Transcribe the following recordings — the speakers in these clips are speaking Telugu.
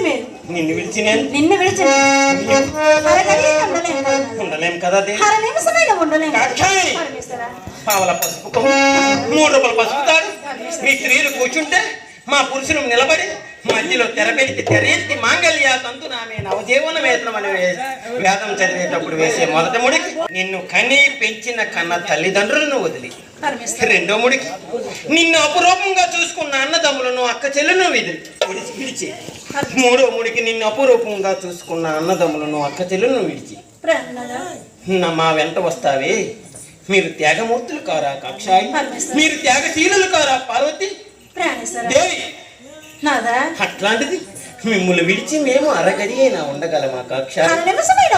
మీరు. నిన్ను విడిచి నేను నిన్ను నాథ. ఉండలేం కదా. అర నిమిషమైన పావల పసుపు మూడు రూపాయల పసుపు తాడు మీ స్త్రీలు కూర్చుంటే మా పురుషులు నిలబడి మధ్యలో తెరపెడితే తెరెత్తి మాంగళ్య తంతు నామే నవజీవన వేతనం అని వేదం చదివేటప్పుడు వేసే మొదటి ముడికి నిన్ను కని పెంచిన కన్న తల్లిదండ్రులను వదిలి. రెండో ముడికి నిన్ను అపురూపంగా చూసుకున్న అన్నదమ్ములను అక్క చెల్లెలను విడిచి. విడిచి మూడో ముడికి నిన్ను అపురూపంగా చూసుకున్న అన్నదమ్ములను అక్క చెల్లెలను విడిచి మా వెంట వస్తావే. మీరు త్యాగమూర్తులు కారా కక్షాయి. మీరు త్యాగశీలులు కారా పార్వతి? దేవి నాదా అట్లాంటిది మిమ్మల్ని విడిచి మేము అరగడి అయినా ఉండగలమా కక్ష? నిమిషమైన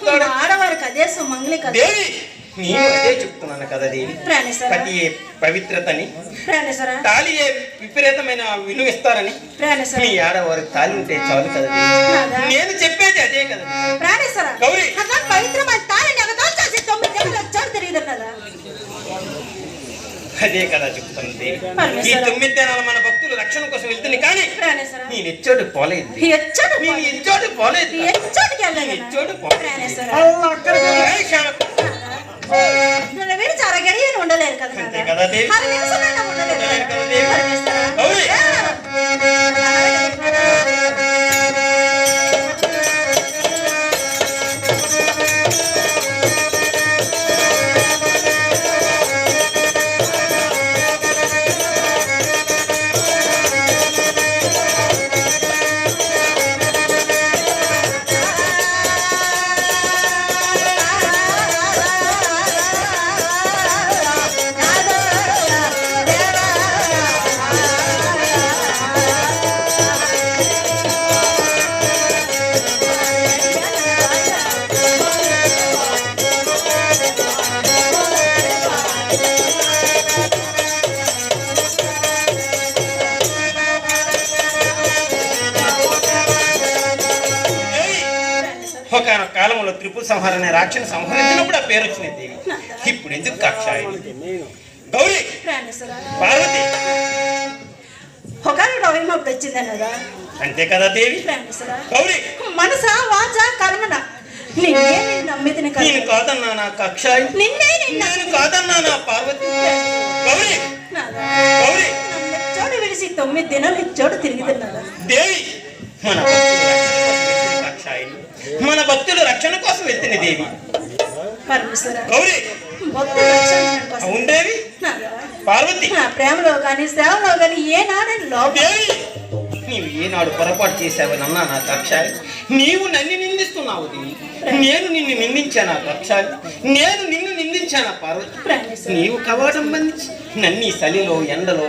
తోడు. ఆడవారికి అదే సుమంగళి కదా నీవు అదే చెప్తున్నాను కదా దేవి. పతి పవిత్రతని తాళి విపరీతమైన విలువ ఇస్తారని. మీ ఆడవారికి తాళి ఉంటే చాలు కదా నేను చెప్పేది అదే కదా గౌరీ. పవిత్రమైన అదే కదా చెప్తాను దేవి ఈ. తొమ్మిది దినాలు మన భక్తులు రక్షణ కోసం వెళ్తుంది కానీ నేను ఎచ్చోడు పోలేదు. నేను ఎచ్చోడు పోలేదు. ఎచ్చోడు పోలేదు. ఉండలేరు కదా. ఒక కాలంలో త్రిపుర సంహార అనే రాక్షని సంహరించినప్పుడు ఆ. పేరు వచ్చింది దేవి. ఇప్పుడు ఎందుకు కక్షాయి. గౌరీ. పార్వతి! ఒకరు అంతే కదా దేవి. గౌరీ! మనస వాచ కర్మన? నిన్నే నేను నేను కాదన్నా నా నిన్నే నిన్న నేను కాదన్నా నా పార్వతి. గౌరీ. గౌరీ! విడిచి తొమ్మిది దినాలు ఇచ్చోడు తిరిగి తిన్నాడు. దేవి! మన రక్షణ కోసం వెళ్తుంది దేవి. గౌరీ. నాదా. పార్వతి. నా ప్రేమలో కానీ సేవలో కానీ లోపం. దేవి నీవు ఏనాడు పొరపాటు చేశావు నన్నా నా కక్షాయి నీవు నన్ను నిందిస్తున్నావు నేను నిన్ను నిందించానా కక్షాయి నేను నిన్ను నిందించానా పార్వతి? నీవు కవాటం బంధించి నన్ను ఈ చలిలో ఎండలో